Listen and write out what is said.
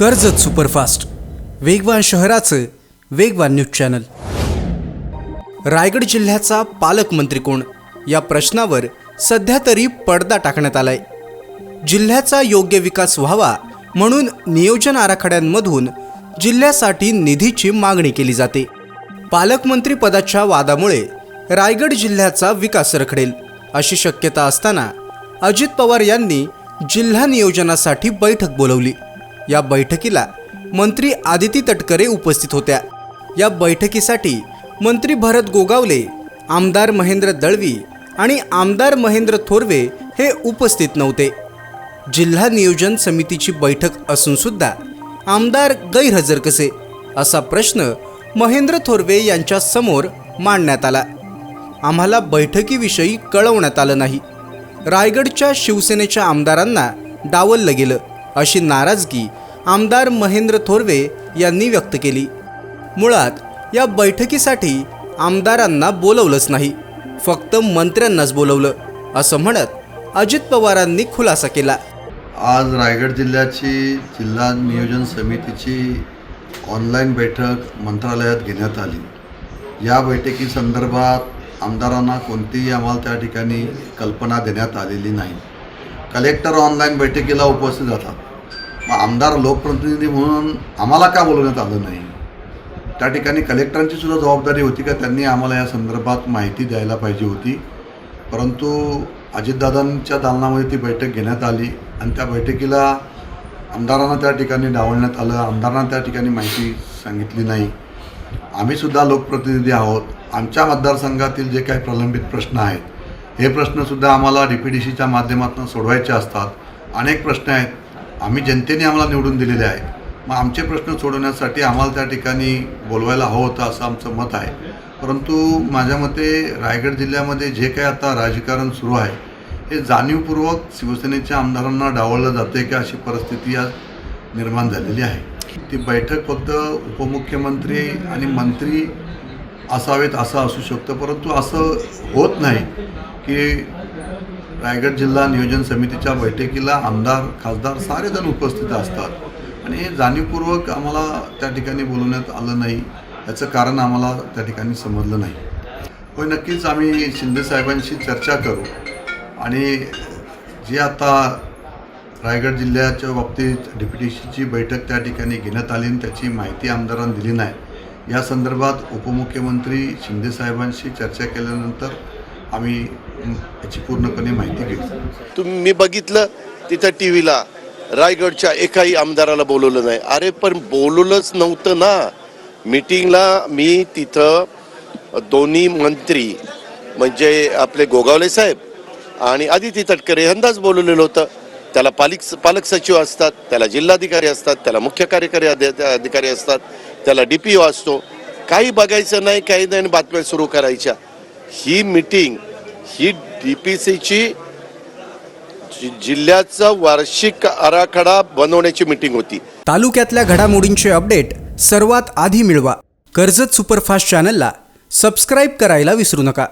Karjat superfast. वेगवान शहराचं वेगवान न्यूज चॅनल. रायगड जिल्ह्याचा पालकमंत्री कोण? या प्रश्नावर सध्या तरी पडदा टाकण्यात आलाय. जिल्ह्याचा योग्य विकास व्हावा म्हणून नियोजन आराखड्यांमधून जिल्ह्यासाठी निधीची मागणी केली जाते. पालकमंत्री पदाच्या वादामुळे रायगड जिल्ह्याचा विकास रखडेल अशी शक्यता असताना अजित पवार यांनी जिल्हा नियोजनासाठी बैठक बोलवली. या बैठकीला मंत्री आदिती तटकरे उपस्थित होत्या. या बैठकीसाठी मंत्री भरत गोगावले आमदार महेंद्र दळवी आणि आमदार महेंद्र थोरवे हे उपस्थित नव्हते. जिल्हा नियोजन समितीची बैठक असूनसुद्धा आमदार गैरहजर कसे? असा प्रश्न महेंद्र थोरवे यांच्या समोर मांडण्यात आला. आम्हाला बैठकीविषयी कळवण्यात आलं नाही. रायगडच्या शिवसेनेच्या आमदारांना डावललं गेलं. अशी नाराजगी आमदार महेंद्र थोरवे यांनी व्यक्त केली. मुळात या बैठकीसाठी आमदारांना बोलवलंच नाही. फक्त मंत्र्यांनाच बोलवलं. असं म्हणत अजित पवारांनी खुलासा केला. आज रायगड जिल्ह्याची जिल्हा नियोजन समितीची ऑनलाईन बैठक मंत्रालयात घेण्यात आली. या बैठकीसंदर्भात आमदारांना कोणतीही आम्हाला त्या ठिकाणी कल्पना देण्यात आलेली नाही. कलेक्टर ऑनलाईन बैठकीला उपस्थित जातात मग आमदार लोकप्रतिनिधी म्हणून आम्हाला का बोलवण्यात आलं नाही? त्या ठिकाणी कलेक्टरांची सुद्धा जबाबदारी होती का? त्यांनी आम्हाला या संदर्भात माहिती द्यायला पाहिजे होती. परंतु अजितदादांच्या दालनामध्ये ती बैठक घेण्यात आली आणि त्या बैठकीला आमदारांना त्या ठिकाणी डावलण्यात आलं. आमदारांना त्या ठिकाणी माहिती सांगितली नाही. आम्हीसुद्धा लोकप्रतिनिधी आहोत. आमच्या मतदारसंघातील जे काही प्रलंबित प्रश्न आहेत हे प्रश्नसुद्धा आम्हाला डी पी डी सीच्या माध्यमातून सोडवायचे असतात. अनेक प्रश्न आहेत. आम्ही जनतेने आम्हाला निवडून दिलेले आहे. मग आमचे प्रश्न सोडवण्यासाठी आम्हाला त्या ठिकाणी बोलवायला हवं होतं असं आमचं मत आहे. परंतु माझ्या मते रायगड जिल्ह्यामध्ये जे काही आता राजकारण सुरू आहे हे जाणीवपूर्वक शिवसेनेच्या आमदारांना डावललं जाते का अशी परिस्थिती आज निर्माण झालेली आहे. ती बैठक फक्त उपमुख्यमंत्री आणि मंत्री असावेत असं असू शकतं परंतु असं होत नाही की रायगड जिल्हा नियोजन समितीच्या बैठकीला आमदार खासदार सारेजण उपस्थित असतात. आणि हे जाणीवपूर्वक आम्हाला त्या ठिकाणी बोलवण्यात आलं नाही. याचं कारण आम्हाला त्या ठिकाणी समजलं नाही. होय नक्कीच आम्ही शिंदे साहेबांशी चर्चा करू. आणि जे आता रायगड जिल्ह्याच्या बाबतीत डिप्युटीसीची बैठक त्या ठिकाणी घेण्यात आली आणि त्याची माहिती आमदारांना दिली नाही. या संदर्भात उपमुख्यमंत्री शिंदे साहेबांशी चर्चा केल्यानंतर आम्ही याची पूर्णपणे माहिती घेऊ. तुम्ही मी बघितलं तिथं टी व्हीला रायगडच्या एकाही आमदाराला बोलवलं नाही. अरे पण बोलवलंच नव्हतं ना. मीटिंगला मी तिथं दोन्ही मंत्री म्हणजे आपले गोगावले साहेब आणि आदिती तटकरे यांनाच बोलवलेलं होतं. त्याला पालिक पालक सचिव असतात त्याला जिल्हाधिकारी असतात त्याला मुख्य कार्यकारी अधिकारी असतात त्याला डी पी ओ असतो. काही बघायचं नाही काही नाही बातम्या सुरू करायच्या. ही मीटिंग ही डी पी सीची जिल्ह्याचा वार्षिक आराखडा बनवण्याची मीटिंग होती. तालुक्यातल्या घडामोडींचे अपडेट सर्वात आधी मिळवा. कर्जत सुपरफास्ट चॅनलला सबस्क्राईब करायला विसरू नका.